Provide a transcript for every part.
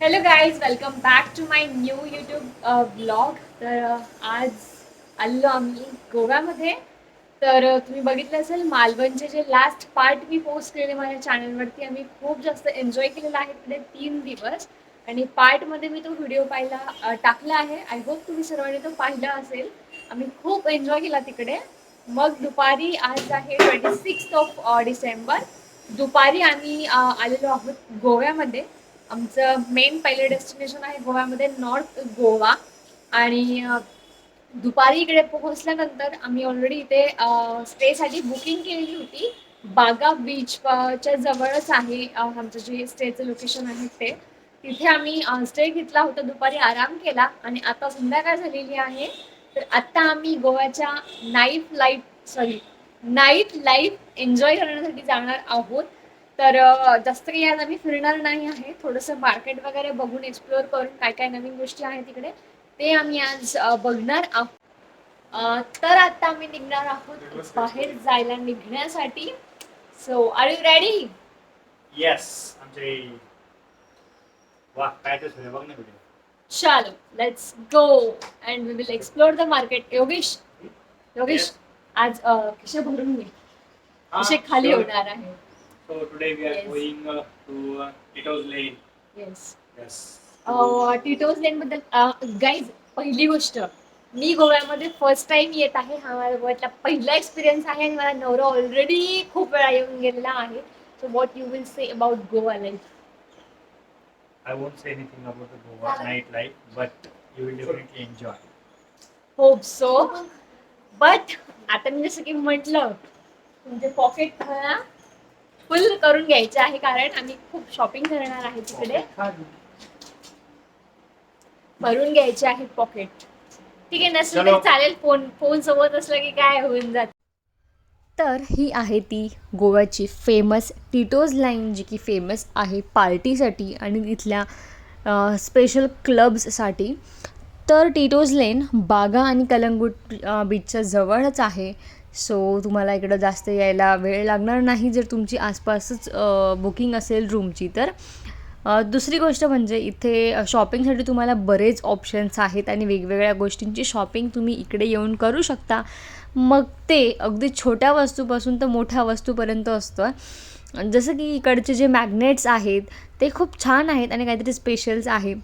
Hello guys welcome back to my new YouTube vlog तर uh, आज आलो आम्ही गोव्यामध्ये. तर uh, तुम्ही बघितलं असेल मालवणचे जे लास्ट पार्ट मी पोस्ट केले माझ्या चॅनलवरती आम्ही खूप जास्त एन्जॉय केलेला आहे तिथे तीन दिवस. आणि पार्टमध्ये मी तो व्हिडिओ पाहिला uh, टाकला आहे. आय होप तुम्ही सर्वांनी तो पाहिला असेल. आम्ही खूप एन्जॉय केला तिकडे. मग दुपारी आज आहे ट्वेंटी सिक्स ऑफ डिसेंबर दुपारी आम्ही आलेलो आहोत गोव्यामध्ये. आमचं मेन पहिलं डेस्टिनेशन आहे गोव्यामध्ये नॉर्थ गोवा. आणि दुपारी इकडे पोहोचल्यानंतर आम्ही ऑलरेडी इथे स्टेसाठी बुकिंग केलेली होती. बागा बीचच्या जवळच आहे आमचं जे स्टेचं लोकेशन आहे ते. तिथे आम्ही स्टे घेतला होता दुपारी आराम केला. आणि आता संध्याकाळ झालेली आहे. तर आत्ता आम्ही गोव्याच्या night life sorry night life enjoy करण्यासाठी जाणार आहोत. तर जास्त काही आज आम्ही फिरणार नाही आहे. थोडंसं मार्केट वगैरे बघून एक्सप्लोअर करून काय काय नवीन गोष्टी आहेत तिकडे ते आम्ही आज बघणार आहोत. तर आता आम्ही निघणार आहोत बाहेर जायला निघण्यासाठी. So are you ready yes आमचे वा काय ते सुरू बघ ना व्हिडिओ चालो let's go and we will explore the market Yogesh Yogesh. आज खिशे भरून घे खिशे खाली होणार आहे. So today we are Yes. Going to Tito's lane yes yes Tito's lane बद्दल गाईज पहिली गोष्ट मी गोव्यामध्ये फर्स्ट टाइम येत आहे. हा माझा गोव्यातला पहिला एक्सपिरियन्स आहे आणि मला नवरा ऑलरेडी खूप वेळा येऊन गेलेला आहे. So what you will say about Goa life I won't say anything about the Goa night life but you will definitely enjoy hope so but आता मी जसं की म्हटलं तुमचे पॉकेट फुल करून घ्यायचे आहे कारण आम्ही खूप शॉपिंग करणार आहे तिकडे. भरून घ्यायचे आहेत पॉकेट ठीक आहे नसेल तरी चलो. चालेल फोन फोन सोबत असलं की काय होऊन जात. तर ही आहे ती गोव्याची फेमस टिटोज लाईन जी की फेमस आहे पार्टीसाठी आणि तिथल्या स्पेशल क्लब्ससाठी तर टिटोज लेन बागा आणि कलंगूट बीचच्या जवळच आहे. सो तुम्हाला इकडं जास्त यायला वेळ लागणार नाही. जर तुमची आसपासच बुकिंग असेल रूमची तर दुसरी गोष्ट म्हणजे इथे शॉपिंगसाठी तुम्हाला बरेच ऑप्शन्स आहेत आणि वेगवेगळ्या गोष्टींची शॉपिंग तुम्ही इकडे येऊन करू शकता. मग ते अगदी छोट्या वस्तूपासून तर मोठ्या वस्तूपर्यंत असतं. जसं की इकडचे जे मॅग्नेट्स आहेत ते खूप छान आहेत आणि काहीतरी स्पेशल्स आहे.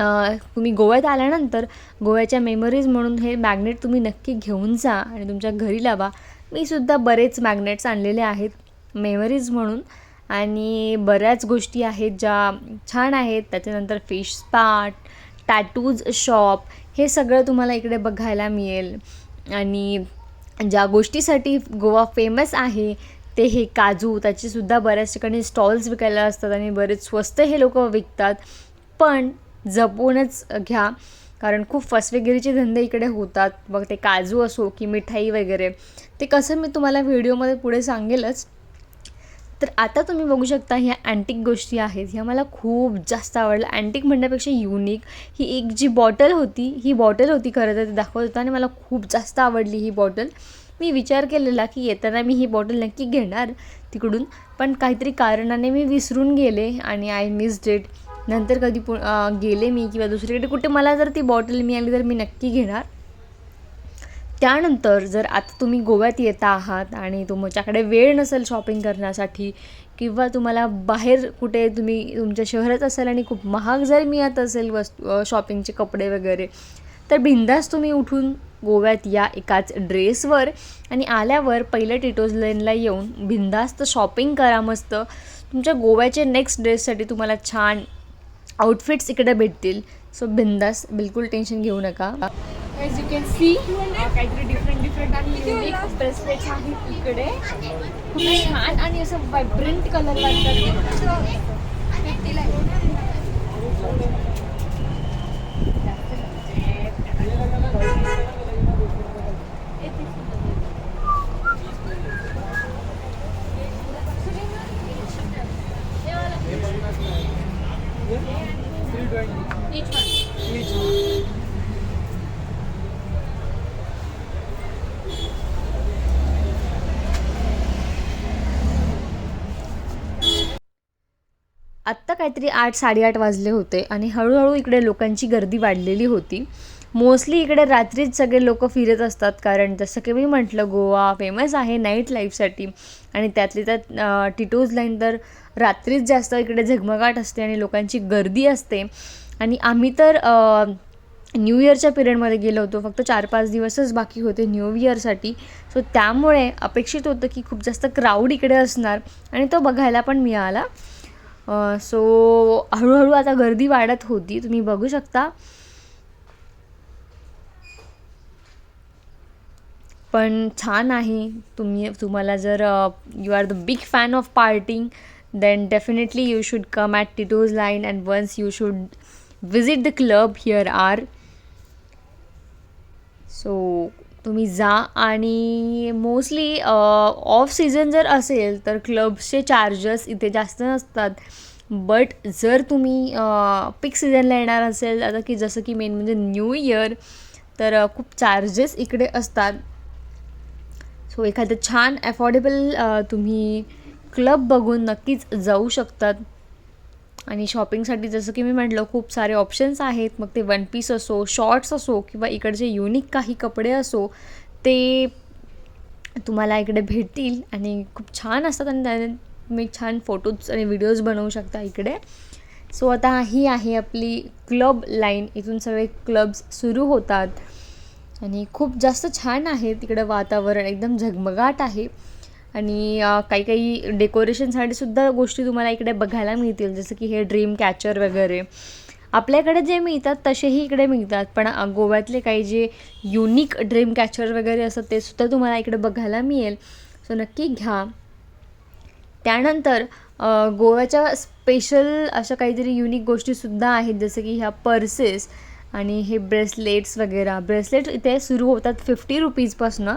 तुम्ही गोव्यात आल्यानंतर गोव्याच्या मेमरीज म्हणून हे मॅग्नेट तुम्ही नक्की घेऊन जा आणि तुमच्या घरी लावा. मी सुद्धा बरेच मॅग्नेट्स आणलेले आहेत मेमरीज म्हणून. आणि बऱ्याच गोष्टी आहेत ज्या छान आहेत. त्याच्यानंतर फिश स्पाट टॅटूज शॉप हे सगळं तुम्हाला इकडे बघायला मिळेल. आणि ज्या गोष्टीसाठी गोवा फेमस आहे ते हे काजू त्याचेसुद्धा बऱ्याच ठिकाणी स्टॉल्स विकायला असतात आणि बरेच स्वस्त हे लोक विकतात. पण जपूनच घ्या. कारण खूप फसवेगिरीचे धंदे इकडे होतात. मग ते काजू असो की मिठाई वगैरे. ते कसं मी तुम्हाला व्हिडिओमध्ये पुढे सांगेलच. तर आता तुम्ही बघू शकता ह्या अँटिक गोष्टी आहेत. ह्या मला खूप जास्त आवडल्या. अँटिक म्हणण्यापेक्षा युनिक ही एक जी बॉटल होती ही बॉटल होती खरं तर ते दाखवत होतं आणि मला खूप जास्त आवडली ही बॉटल मी विचार केलेला की येताना मी ही बॉटल नक्की घेणार तिकडून. पण काहीतरी कारणाने मी विसरून गेले आणि आय मिस डेट नंतर कधी पु गेले मी किंवा दुसरीकडे कुठे मला जर ती बॉटल मिळाली तर मी नक्की घेणार. त्यानंतर जर आता तुम्ही गोव्यात येता आहात आणि तुमच्याकडे वेळ नसेल शॉपिंग करण्यासाठी किंवा तुम्हाला बाहेर कुठे तुम्ही तुमच्या शहरात असाल आणि खूप महाग जर मिळत असेल वस्तू शॉपिंगचे कपडे वगैरे तर बिंदास तुम्ही उठून गोव्यात या एकाच ड्रेसवर आणि आल्यावर पहिल्या टिटोज लेनला येऊन बिंदास्त शॉपिंग करा मस्त. तुमच्या गोव्याच्या नेक्स्ट ड्रेससाठी तुम्हाला छान आउटफिट्स इकडे भेटतील. सो बिंदास बिलकुल टेन्शन घेऊ नका. एज यू कॅन सी काहीतरी डिफरंट डिफरंट आणि युनिक ब्रेसलेट्स आहेत इकडे. खूप छान आणि असं व्हायब्रंट कलर वाटतात आत्ता काहीतरी आठ साडेआठ वाजले होते आणि हळूहळू इकडे लोकांची गर्दी वाढलेली होती. मोस्टली इकडे रात्रीच सगळे लोक फिरत असतात कारण जसं की मी म्हटलं गोवा फेमस आहे नाईट लाईफसाठी आणि त्यातली त्यात टिटोज लाईन तर रात्रीच जास्त इकडे झगमगाट असते आणि लोकांची गर्दी असते. आणि आम्ही तर न्यू इयरच्या पिरियडमध्ये गेलो होतो. फक्त चार पाच दिवसच बाकी होते न्यू इयरसाठी सो त्यामुळे अपेक्षित होतं की खूप जास्त क्राऊड इकडे असणार आणि तो बघायला पण मिळाला. सो हळूहळू आता गर्दी वाढत होती. तुम्ही बघू शकता. पण छान आहे. तुम्ही तुम्हाला जर you are the big fan of partying then definitely you should come at Tito's lane and once you should visit the club here are so तुम्ही जा. आणि मोस्टली ऑफ सीझन जर असेल तर क्लब्सचे चार्जेस इथे जास्त नसतात. बट जर तुम्ही पिक सीझनला येणार असेल आता की जसं की मेन म्हणजे न्यू इयर तर खूप चार्जेस इकडे असतात. सो एखादं छान अफोर्डेबल तुम्ही क्लब बघून नक्कीच जाऊ शकतात. आणि शॉपिंगसाठी जसं की मी म्हटलं खूप सारे ऑप्शन्स आहेत. मग ते वन पीस असो शॉर्ट्स असो किंवा इकडचे युनिक काही कपडे असो ते तुम्हाला इकडे भेटतील. आणि खूप छान असतात आणि त्याने तुम्ही छान फोटोज आणि व्हिडिओज बनवू शकता इकडे. सो आता ही आहे आपली क्लब लाईन इथून सगळे क्लब्स सुरू होतात. आणि खूप जास्त छान आहे तिकडं वातावरण. एकदम झगमगाट आहे. आणि काही काही डेकोरेशनसाठी सुद्धा गोष्टी तुम्हाला इकडे बघायला मिळतील. जसं की हे ड्रीम कॅचर वगैरे. आपल्याकडे जे मिळतात तसेही इकडे मिळतात. पण गोव्यातले काही जे युनिक ड्रीम कॅचर वगैरे असतात ते सुद्धा तुम्हाला इकडे बघायला मिळेल. सो नक्की घ्या. त्यानंतर गोव्याच्या स्पेशल अशा काहीतरी युनिक गोष्टीसुद्धा आहेत. जसं की ह्या पर्सेस आणि हे ब्रेसलेट्स वगैरे. ब्रेसलेट्स इथे सुरू होतात फिफ्टी रुपीजपासनं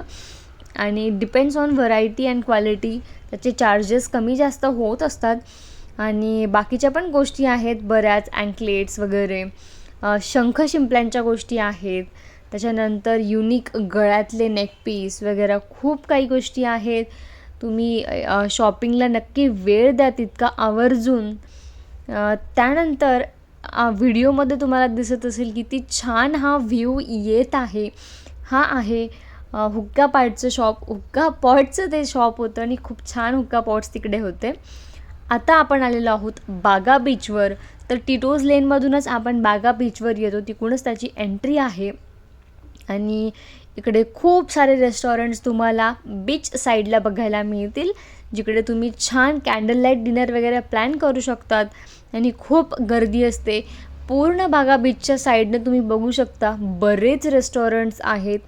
आणि depends on variety and quality त्याचे चार्जेस कमी जास्त होत असतात. आणि बाकीच्या पण गोष्टी आहेत बऱ्याच अँकलेट्स वगैरे. शंख शिंपल्यांच्या गोष्टी आहेत. त्याच्यानंतर युनिक गळ्यातले नेकपीस वगैरे खूप काही गोष्टी आहेत. तुम्ही शॉपिंगला नक्की वेळ द्या तितका आवर्जून. त्यानंतर व्हिडिओमध्ये तुम्हाला दिसत असेल किती छान हा व्ह्यू येत आहे. हा आहे. हुक्का पॉटचं शॉप हुक्का पॉटचं ते शॉप होतं आणि खूप छान हुक्का पॉट्स तिकडे होते. आता आपण आलेलो आहोत बागा बीचवर तर टिटोज लेनमधूनच आपण बागा बीचवर येतो. तिकडूनच त्याची एंट्री आहे. आणि इकडे खूप सारे रेस्टॉरंट्स तुम्हाला बीच साईडला बघायला मिळतील जिकडे तुम्ही छान कॅन्डल लाइट डिनर वगैरे प्लॅन करू शकतात. आणि खूप गर्दी असते. पूर्ण बागा बीचच्या साईडनं तुम्ही बघू शकता बरेच रेस्टॉरंट्स आहेत.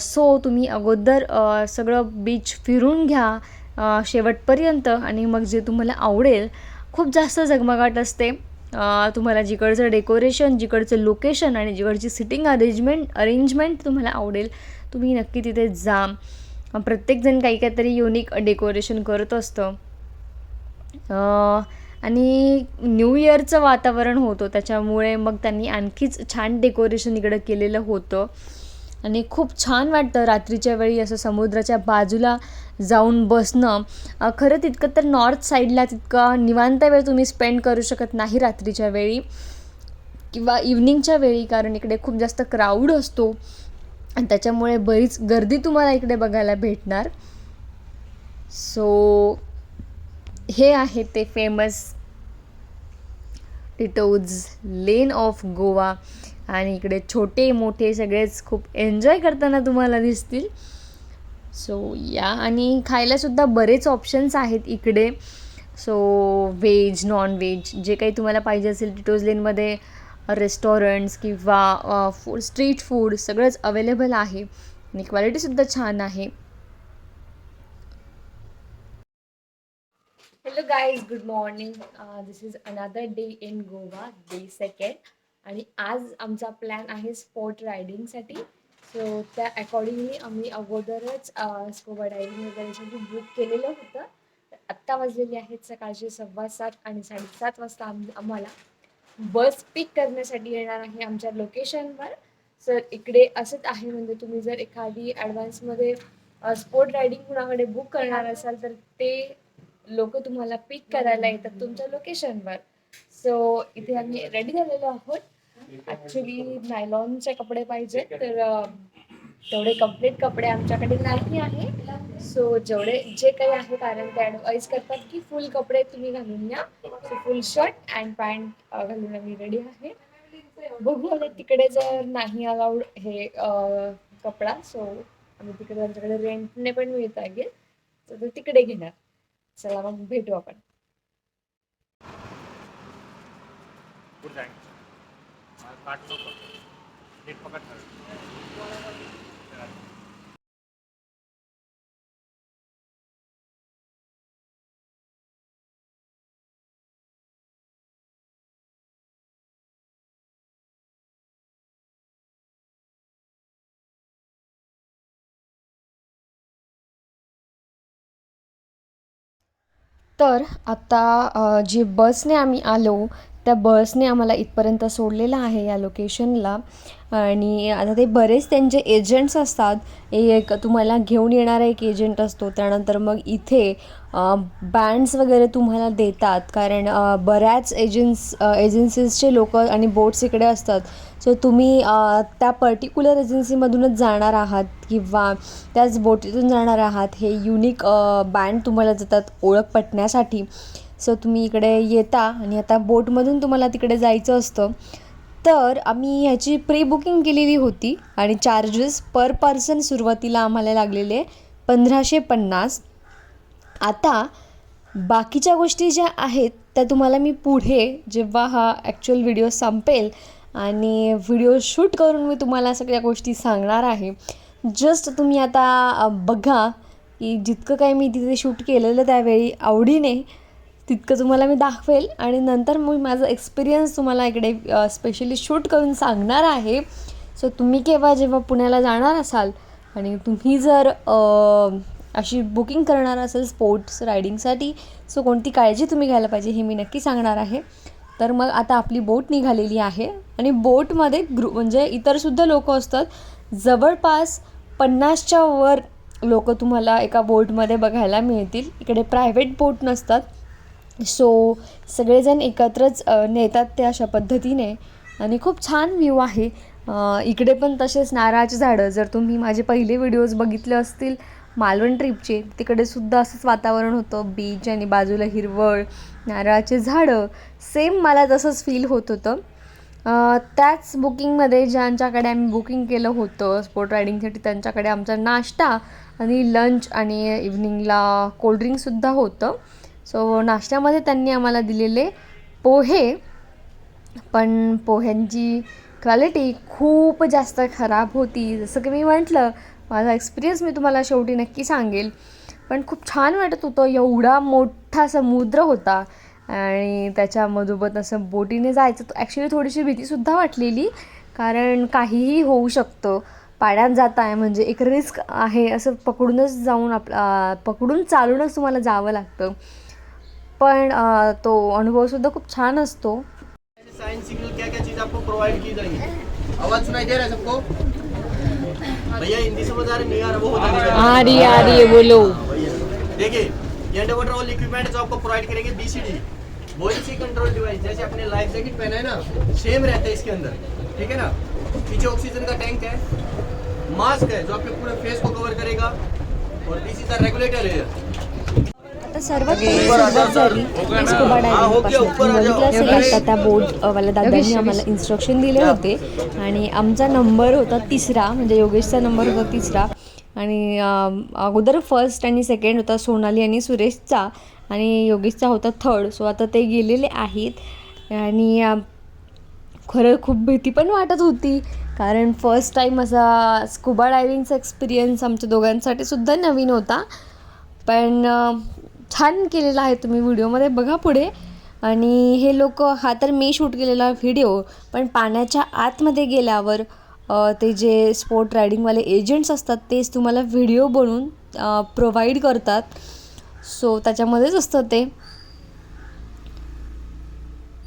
सो तुम्ही अगोदर सगळं बीच फिरून घ्या शेवटपर्यंत आणि मग जे तुम्हाला आवडेल खूप जास्त झगमगाट असते. तुम्हाला जिकडचं डेकोरेशन जिकडचं लोकेशन आणि जिकडची सिटिंग अरेंजमेंट अरेंजमेंट तुम्हाला आवडेल तुम्ही नक्की तिथे जा. प्रत्येकजण काही काहीतरी युनिक डेकोरेशन करत असतं. आणि न्यू इयरचं वातावरण होतं त्याच्यामुळे मग त्यांनी आणखीच छान डेकोरेशन इकडं केलेलं होतं. आणि खूप छान वाटतं रात्रीच्या वेळी असं समुद्राच्या बाजूला जाऊन बसणं. खरं तितकं तर नॉर्थ साईडला तितका निवांत वेळ तुम्ही स्पेंड करू शकत नाही रात्रीच्या वेळी. किंवा इव्हनिंगच्या वेळी कारण इकडे खूप जास्त क्राऊड असतो. आणि त्याच्यामुळे बरीच गर्दी तुम्हाला इकडे बघायला भेटणार. सो हे आहे ते famous Tito's lane of Goa आणि इकडे छोटे मोठे सगळेच खूप एन्जॉय करताना तुम्हाला दिसतील. सो या. आणि खायलासुद्धा बरेच ऑप्शन्स आहेत इकडे. सो व्हेज नॉन व्हेज जे काही तुम्हाला पाहिजे असेल टिटोज लेनमध्ये रेस्टॉरंट्स किंवा फूड स्ट्रीट फूड सगळंच अवेलेबल आहे. आणि क्वालिटीसुद्धा छान आहे. Hello guys good morning this is another day in Goa day second आणि आज आमचा प्लॅन आहे स्पोर्ट रायडिंगसाठी सो त्या अकॉर्डिंगली आम्ही अगोदरच स्कोबा डायव्हिंग वगैरेसाठी बुक केलेलं होतं. तर आत्ता वाजलेली आहेत सकाळचे सव्वा सात आणि साडेसात वाजता आम आम्हाला बस पिक करण्यासाठी येणार आहे आमच्या लोकेशनवर सर इकडे असंच आहे. म्हणजे तुम्ही जर एखादी ॲडव्हान्समध्ये स्पोर्ट रायडिंग कुणाकडे बुक करणार असाल तर ते लोक तुम्हाला पिक करायला येतात तुमच्या लोकेशनवर सो इथे आम्ही रेडी झालेलो आहोत. ॲक्च्युली नायलॉनचे कपडे पाहिजे तर तेवढे कंप्लीट कपडे आमच्याकडे नाही आहे सो जेवढे जे काही आहे कारण ते ॲडवाईज करतात की फुल कपडे तुम्ही घालून या so full shirt and pant घालून आम्ही रेडी आहे. बघू आता तिकडे जर नाही अलाउड हे कपडा सो आम्ही तिकडे आमच्याकडे रेंटने पण मिळत आहे तर तिकडे घेणार. चला मग भेटू आपण. गुड नाईट पकड़ तर आता जी बसने आम्ही आलो त्या बसने आम्हाला इथपर्यंत सोडलेलं आहे या लोकेशनला आणि आता ते बरेच त्यांचे एजंट्स असतात. एक तुम्हाला घेऊन येणारा एक एजंट असतो. त्यानंतर मग इथे बँड्स वगैरे तुम्हाला देतात. कारण बऱ्याच एजन्स एजन्सीजचे लोक आणि बोट्स इकडे असतात. सो तुम्ही त्या पर्टिक्युलर एजन्सीमधूनच जाणार आहात किंवा त्याच बोटीतून जाणार आहात. हे युनिक बँड तुम्हाला देतात ओळख पटण्यासाठी सो तुम्ही इकडे येता आणि आता बोटमधून तुम्हाला तिकडे जायचं असतं. तर आम्ही ह्याची प्री बुकिंग केलेली होती आणि चार्जेस पर पर्सन सुरुवातीला आम्हाला लागलेले पंधराशे पन्नास. आता बाकीच्या गोष्टी ज्या आहेत त्या तुम्हाला मी पुढे जेव्हा हा ॲक्च्युअल व्हिडिओ संपेल आणि व्हिडिओ शूट करून मी तुम्हाला सगळ्या गोष्टी सांगणार आहे. जस्ट तुम्ही आता बघा की जितकं काही मी तिथे शूट केलेलं त्यावेळी आवडीने तितकं तुम्हाला मी दाखवेल. आणि नंतर मग माझा एक्सपिरियन्स तुम्हाला इकडे स्पेशली शूट करून सांगणार आहे. सो तुम्ही केव्हा जेव्हा पुण्याला जाणार असाल आणि तुम्ही जर अशी बुकिंग करणार असेल स्पोर्ट्स रायडिंगसाठी सो कोणती काळजी तुम्ही घ्यायला पाहिजे हे मी नक्की सांगणार आहे. तर मग आता आपली बोट निघालेली आहे आणि बोटमध्ये ग्रु म्हणजे इतरसुद्धा लोक असतात. जवळपास पन्नासच्या वर लोक तुम्हाला एका बोटमध्ये बघायला मिळतील. इकडे प्रायव्हेट बोट नसतात. सो सगळेजण एकत्रच नेतात ते अशा पद्धतीने. आणि खूप छान व्ह्यू आहे. इकडे पण तसेच नारळाची झाडं. जर तुम्ही माझे पहिले व्हिडिओज बघितले असतील मालवण ट्रिपचे तिकडे सुद्धा असंच वातावरण होतं. बीच आणि बाजूला हिरवळ नारळाचे झाडं. सेम मला तसंच फील होत होतं. त्याच बुकिंगमध्ये ज्यांच्याकडे आम्ही बुकिंग केलं होतं स्पोर्ट रायडिंगसाठी त्यांच्याकडे आमचा नाश्ता आणि लंच आणि इव्हनिंगला कोल्ड्रिंकसुद्धा होतं. सो नाश्त्यामध्ये त्यांनी आम्हाला दिलेले पोहे. पण पोह्यांची क्वालिटी खूप जास्त खराब होती. जसं की मी म्हटलं माझा एक्सपिरियन्स मी तुम्हाला शेवटी नक्की सांगेल. पण खूप छान वाटत होतं. एवढा मोठा समुद्र होता. आणि त्याच्या मधोबत असं बोटीने जायचं तर ॲक्च्युली थोडीशी भीतीसुद्धा वाटलेली. कारण काहीही होऊ शकतं. पाण्यात जात आहे म्हणजे एक रिस्क आहे असं पकडूनच जाऊन आप पकडून चालूनच तुम्हाला जावं लागतं. पण तो अनुभवसुद्धा खूप छान असतो. साइन सिग्नल क्या क्या चीज आपको प्रोवाइड की जाएंगी? आवाज सुनाई दे रहा है सबको? भैया हिंदी समझ आ रही नहीं आ रहा वो होता नहीं आ रही आ रही है बोलो। देखिए ये अंडर वाटर ऑल इक्विपमेंट जो आपको प्रोवाइड करेंगे बीसीडी वॉइस कंट्रोल डिवाइस जैसे अपने लाइफ जैकेट पहना है ना सेम रहता है इसके अंदर ठीक है ना? पीछे ऑक्सीजन का टैंक है मास्क है जो आपके पूरे फेस को कवर करेगा और दिस इज द रेगुलेटर है। आता सर्वात झाली स्कुबा डायव्हिंगपासून बघितलं त्या बोट वाल्या दादांनी आम्हाला इन्स्ट्रक्शन दिले होते. आणि आमचा नंबर होता तिसरा म्हणजे योगेशचा नंबर होता तिसरा. आणि अगोदर फर्स्ट आणि सेकंड होता सोनाली आणि सुरेशचा. आणि योगेशचा होता थर्ड सो आता ते गेलेले आहेत. आणि खरं खूप भीती पण वाटत होती. कारण फर्स्ट टाईम असा स्कुबा डायव्हिंगचा एक्सपिरियन्स आमच्या दोघांसाठी सुद्धा नवीन होता. पण छान केलेला आहे तुम्ही व्हिडिओमध्ये बघा पुढे. आणि हे लोक हा तर मी शूट केलेला व्हिडिओ पण पाण्याच्या आतमध्ये गेल्यावर ते जे स्पोर्ट रायडिंगवाले एजंट्स असतात तेच तुम्हाला व्हिडिओ बनवून प्रोव्हाइड करतात. सो त्याच्यामध्येच असतं ते.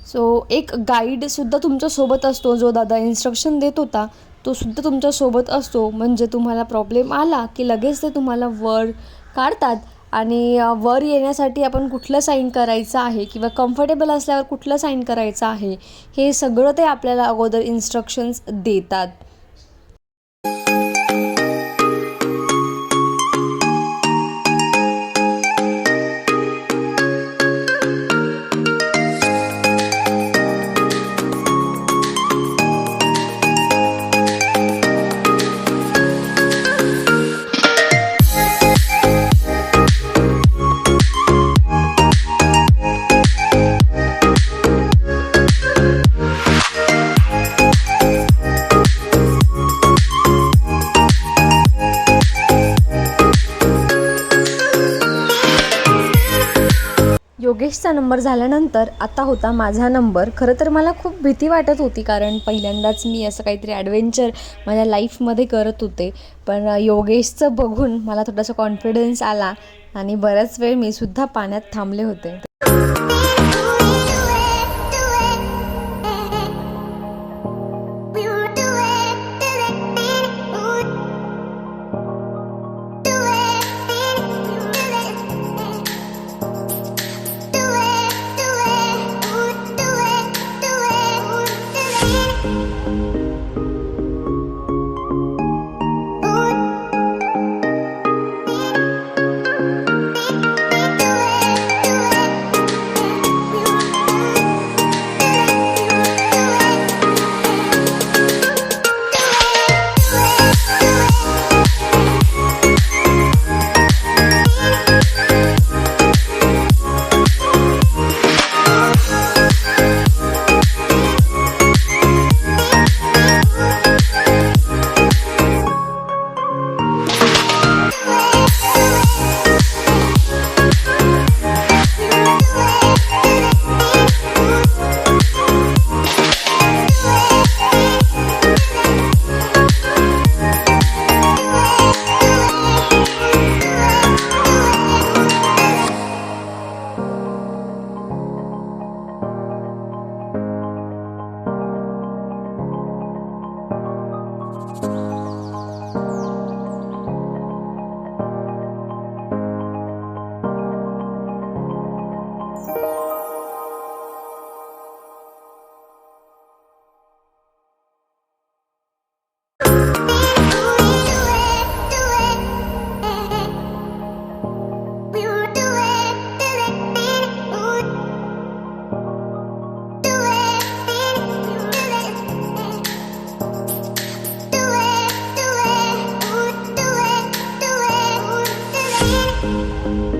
सो एक गाईडसुद्धा तुमच्यासोबत असतो जो दादा इन्स्ट्रक्शन देत होता तो सुद्धा तुमच्यासोबत असतो. म्हणजे तुम्हाला प्रॉब्लेम आला की लगेच ते तुम्हाला वर काढतात. आणि वर येण्यासाठी आपण कुठलं साईन करायचं आहे किंवा कम्फर्टेबल असल्यावर कुठलं साईन करायचं आहे हे सगळं ते आपल्याला अगोदर इन्स्ट्रक्शन्स देतात. योगेशचा नंबर झाल्यानंतर आता होता माझा नंबर. खरं तर मला खूप भीती वाटत होती कारण पहिल्यांदाच मी असं काहीतरी ॲडव्हेंचर माझ्या लाईफमध्ये करत होते. पण योगेशचं बघून मला थोडासा कॉन्फिडन्स आला आणि बराच वेळ मी सुद्धा पाण्यात थांबले होते.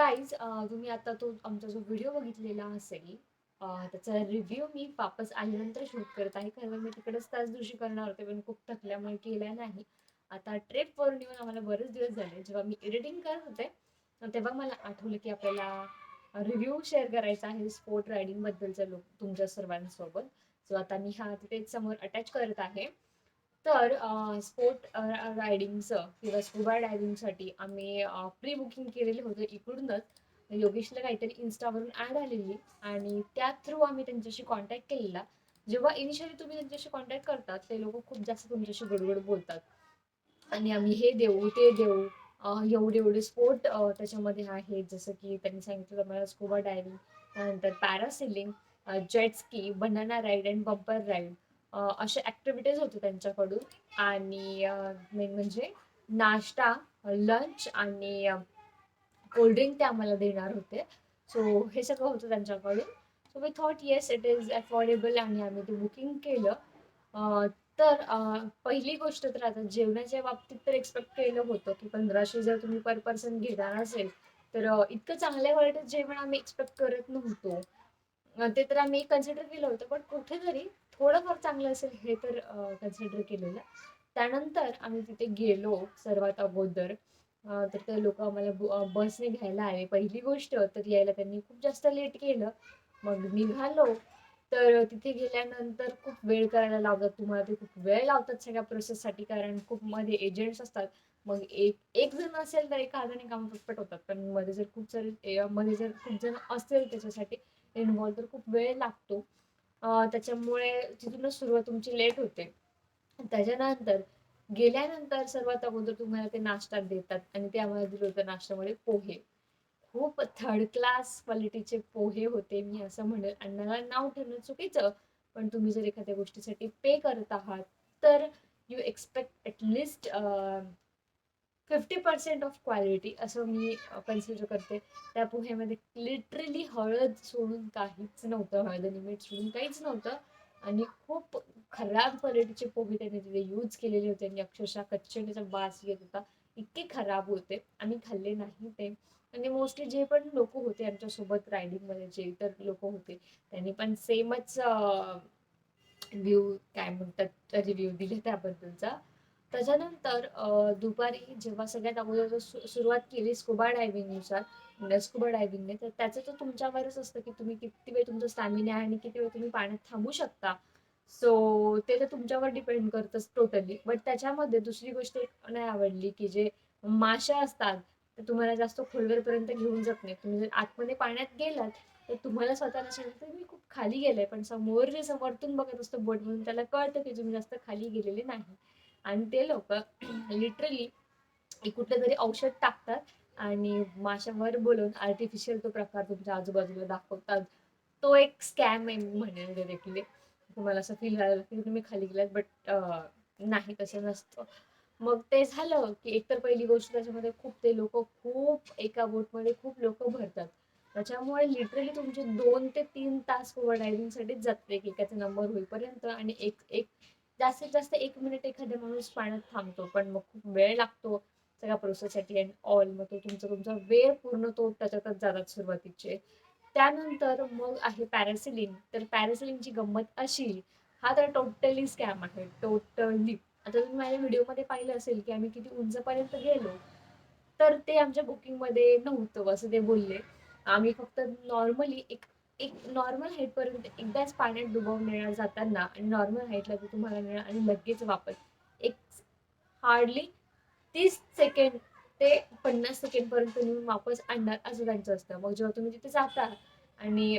गाईज तुम्ही आता तो आमचा जो व्हिडिओ बघितलेला असेल त्याचा रिव्ह्यू मी वापस आल्यानंतर शूट करत आहे. कारण मी तिकडेच त्याच दिवशी करणार होते पण खूप थकल्यामुळे केल्या नाही. आता ट्रिपवरून येऊन आम्हाला बरेच दिवस झाले. जेव्हा मी एडिटिंग करत होते तेव्हा मला आठवलं की आपल्याला रिव्ह्यू शेअर करायचा आहे स्पोर्ट रायडिंग बद्दलचा लोक तुमच्या सर्वांसोबत. सो आता मी हा तिथे समोर अटॅच करत आहे. तर स्पोर्ट रायडिंगचं किंवा स्कुबा डायविंगसाठी आम्ही प्री बुकिंग केलेलं होतं इकडूनच. योगेशला काहीतरी इन्स्टावरून ॲड आलेली आणि त्या थ्रू आम्ही त्यांच्याशी कॉन्टॅक्ट केलेला. जेव्हा इनिशियली तुम्ही त्यांच्याशी कॉन्टॅक्ट करतात ते लोक खूप जास्त तुमच्याशी गडबड बोलतात. आणि आम्ही हे देऊ ते देऊ एवढे एवढे स्पोर्ट त्याच्यामध्ये आहेत जसं की त्यांनी सांगितलं मला स्कुबा डायविंग त्यानंतर parasailing jet ski banana ride and bumper ride अशा ॲक्टिव्हिटीज होते त्यांच्याकडून. आणि मेन म्हणजे नाश्ता लंच आणि कोल्ड्रिंक ते आम्हाला देणार होते. सो हे सगळं होतं त्यांच्याकडून. So we thought yes it is affordable आणि आम्ही ते बुकिंग केलं. तर पहिली गोष्ट तर आता जेवणाच्या बाबतीत तर एक्सपेक्ट केलं होतं की पंधराशे जर तुम्ही पर पर्सन घेणार असेल तर इतकं चांगल्या क्वालिटीचं जेवण आम्ही एक्सपेक्ट करत नव्हतो. ते तर आम्ही कन्सिडर केलं होतं पण कुठेतरी थोडंफार चांगलं असेल हे तर कन्सिडर केलेलं. त्यानंतर आम्ही तिथे गेलो सर्वात अगोदर. तर ते लोक आम्हाला बसने घ्यायला आले. पहिली गोष्ट तर यायला त्यांनी खूप जास्त लेट केलं. मग निघालो. तर तिथे गेल्यानंतर खूप वेळ करायला लावतात तुम्हाला ते खूप वेळ लावतात सगळ्या प्रोसेससाठी कारण खूप मध्ये एजंट्स असतात. मग एक एक जण असेल तर एका हाताने काम पटपट होतात. पण मध्ये जर खूप सारे मध्ये जर खूप जण असतील त्याच्यासाठी इन्व्हॉल्व तर खूप वेळ लागतो. त्याच्यामुळे तिथूनच सुरुवात तुमची लेट होते. त्याच्यानंतर गेल्यानंतर सर्वात अगोदर तुम्हाला ते नाश्ता देतात आणि ते आम्हाला दिलं होतं नाश्त्यामध्ये पोहे. खूप थर्ड क्लास क्वालिटीचे पोहे होते मी असं म्हणेल. अन्नाला नाव ठेवणं चुकीचं पण तुम्ही जर एखाद्या गोष्टीसाठी पे करत आहात तर you expect at least fifty percent of quality असं मी कन्सिडर करते. त्या पोह्यामध्ये लिटरली हळद सोडून काहीच नव्हतं हळद आणि मीठ सोडून काहीच नव्हतं. आणि खूप खराब क्वालिटीचे पोहे त्यांनी तिथे यूज केलेले होते आणि अक्षरशः कच्चेचा बास वास येत होता. इतके खराब होते. आम्ही खाल्ले नाही ते. आणि मोस्टली जे पण लोक होते आमच्यासोबत रायडिंगमध्ये जे इतर लोक होते त्यांनी पण सेमच व्ह्यू काय म्हणतात रिव्ह्यू दिले त्याबद्दलचा. त्याच्यानंतर दुपारी जेव्हा सगळ्यात अगोदर सुरुवात केली स्कुबा डायव्हिंगनुसार स्कुबा डायव्हिंगने तर त्याचं तर तुमच्यावरच असतं की तुम्ही किती वेळ तुमचा स्टॅमिना आहे आणि किती वेळ तुम्ही पाण्यात थांबू शकता. सो ते तर तुमच्यावर डिपेंड करतंच टोटली बट त्याच्यामध्ये दुसरी गोष्ट एक नाही आवडली की जे माशा असतात ते तुम्हाला जास्त खोलवरपर्यंत घेऊन जात नाही तुम्ही जर आतमध्ये पाण्यात गेलात तर तुम्हाला स्वतःला सांगतं मी खूप खाली गेलाय पण समोर जे समोरतून बघत असतो बोट म्हणून त्याला कळतं की तुम्ही जास्त खाली गेलेले नाही. आणि ते लोक लिटरली कुठलं तरी औषध टाकतात आणि माशावर बोलून आर्टिफिशियल तो प्रकार तुमच्या आजूबाजूला दाखवतात. तो एक स्कॅम आहे म्हणेल देखील. तुम्हाला असं फील व्हायला लागतं की तुम्ही खाली गेलात बट नाही तसं नसतं. मग ते झालं की एकतर पहिली गोष्ट त्याच्यामध्ये खूप ते लोक खूप एका बोटमध्ये खूप लोक भरतात. त्याच्यामुळे लिटरली तुमचे दोन ते तीन तास ओव्हर डायव्हिंगसाठीच जाते एक एकाचा नंबर होईपर्यंत आणि एक एक जास्तीत जास्त एक मिनिट एखादा माणूस पाण्यात थांबतो पण मग खूप वेळ लागतो सगळ्या प्रोसेससाठी अँड ऑल मग तो तुमचा तुमचा वेळ पूर्ण तो त्याच्यातच जातात सुरुवातीचे. त्यानंतर मग आहे पॅरासिलिन तर पॅरासिलिनची गंमत अशी हा तर टोटली स्कॅम आहे. टोटली आता तुम्ही माझ्या व्हिडिओमध्ये पाहिलं असेल की आम्ही किती उंचपर्यंत गेलो तर ते आमच्या बुकिंगमध्ये नव्हतं असं ते बोलले. आम्ही फक्त नॉर्मली एक एक नॉर्मल हाईटपर्यंत एकदाच पाण्यात डुबवून नेणार जाताना आणि नॉर्मल हाईटला ते तुम्हाला नेणार आणि लगेच वापस एक हार्डली तीस सेकंड ते पन्नास सेकंडपर्यंत नेऊन वापस आणणार असं त्यांचं असतं. मग जेव्हा तुम्ही तिथे जाता आणि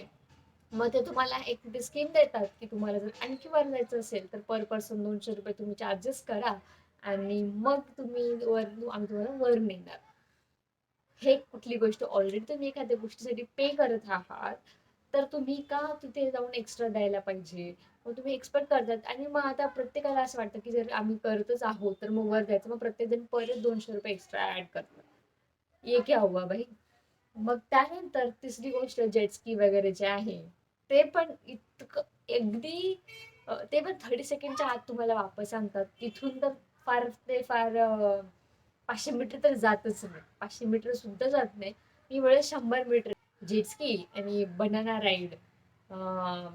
मग ते तुम्हाला एक तिथे स्कीम देतात की तुम्हाला जर आणखी वर जायचं असेल तर पर पर्सन दोनशे रुपये तुम्ही चार्जेस करा आणि मग तुम्ही वर आम्ही तुम्हाला वर नेणार. हे कुठली गोष्ट? ऑलरेडी तुम्ही एखाद्या गोष्टीसाठी पे करत आहात. तर तुम्ही का तिथे जाऊन एक्स्ट्रा द्यायला पाहिजे? मग तुम्ही एक्सपेक्ट करतात. आणि मग आता प्रत्येकाला असं वाटतं की जर आम्ही करतच आहोत तर मग वर द्यायचं मग प्रत्येकजण परत दोनशे रुपये एक्स्ट्रा ऍड करतात. ये क्या हुआ भाई मग त्यानंतर तिसरी गोष्ट जेटस्की वगैरे जे आहे ते पण इतकं अगदी ते पण थर्टी सेकंडच्या आत तुम्हाला वापस आणतात. तिथून तर फार ते फार पाचशे मीटर तर जातच नाही. पाचशे मीटर सुद्धा जात नाही. मी वेळेस शंभर मीटर जेटस्की आणि बनाना राईड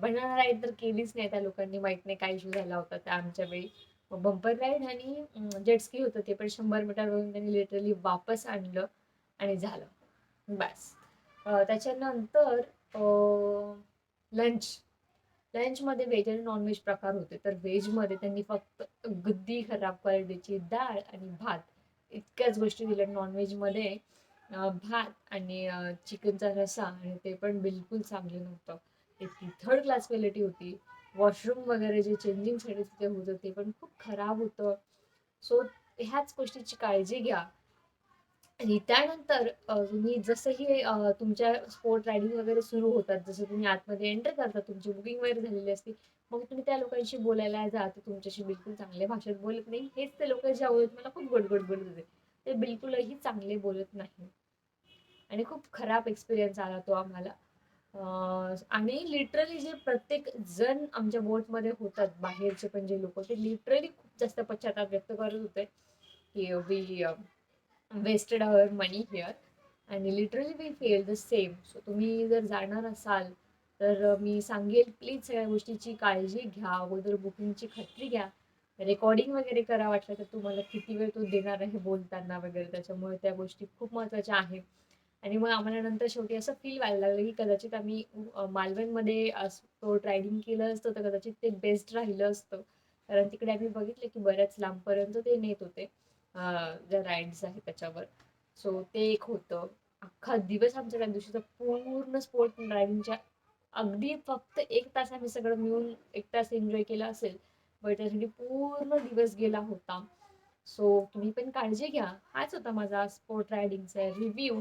बनाना राईड तर केलीच नाही त्या लोकांनी माहीत नाही काय इश्यू झाला होता त्या आमच्या वेळी. बंपर राईड आणि जेटस्की होतं ते पण शंभर मीटरवरून त्यांनी लिटरली वापस आणलं आणि झालं. बस. त्याच्यानंतर लंच लंचमध्ये व्हेज आणि नॉनव्हेज प्रकार होते. तर व्हेजमध्ये त्यांनी फक्त अगदी खराब क्वालिटीची डाळ आणि भात. इतक्याच गोष्टी दिल्या. नॉनव्हेजमध्ये भात आणि चिकनचा रसा आणि ते पण बिलकुल चांगलं नव्हतं. इतकी थर्ड क्लास क्वालिटी होती. वॉशरूम वगैरे जे चेंजिंगसाठी तिथे होतं ते पण खूप खराब होतं. सो ह्याच गोष्टीची काळजी घ्या. आणि त्यानंतर तुम्ही जसंही तुमच्या स्पोर्ट रायडिंग वगैरे सुरू होतात जसं तुम्ही आतमध्ये एंटर करता तुमची बुकिंग वगैरे झालेली असते मग तुम्ही त्या लोकांशी बोलायला जा ते तुमच्याशी बिलकुल चांगल्या भाषेत बोलत नाही. हेच ते लोक जे आवडत मला खूप गडगड गोड बोलत होते. ते बिलकुलही चांगले बोलत नाही. आणि खूप खराब एक्सपिरियन्स आला तो आम्हाला. आणि लिटरली जे प्रत्येक जण आमच्या बोटमध्ये होतात बाहेरचे पण जे लोक ते लिटरली खूप जास्त पश्चाताप व्यक्त करत होते. की we wasted our money here आणि literally we felt the same so तुम्ही जर जाणार असाल तर मी सांगेल प्लीज सगळ्या गोष्टीची काळजी घ्या. अगोदर बुकिंगची खात्री घ्या. रेकॉर्डिंग वगैरे करा वाटलं तर तुम्हाला किती वेळ तू देणार आहे बोलताना वगैरे. त्याच्यामुळे त्या गोष्टी खूप महत्त्वाच्या आहेत. आणि मग आम्हाला नंतर शेवटी असं फील व्हायला लागलं की कदाचित आम्ही मालवणमध्ये तो रायडिंग केलं असतं तर कदाचित ते बेस्ट राहिलं असतं. कारण तिकडे आम्ही बघितलं की बऱ्याच लांबपर्यंत ते नेत होते ज्या राईड्स आहेत त्याच्यावर. सो ते एक होतं. अख्खा दिवस आमच्या त्या दिवशीचा पूर्ण स्पोर्ट ड्रायव्हिंगच्या अगदी फक्त एक तास आम्ही सगळं मिळून एक तास एन्जॉय केला असेल बट त्यासाठी पूर्ण दिवस गेला होता. सो तुम्ही पण काळजी घ्या. हाच होता माझा स्पोर्ट रायडिंगचा रिव्ह्यू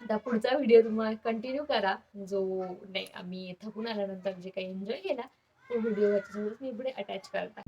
आता पुढचा व्हिडिओ तुम्हाला कंटिन्यू करा. जो नाही आम्ही थकून आल्यानंतर जे काही एन्जॉय केला तो व्हिडिओ मी पुढे अटॅच करता.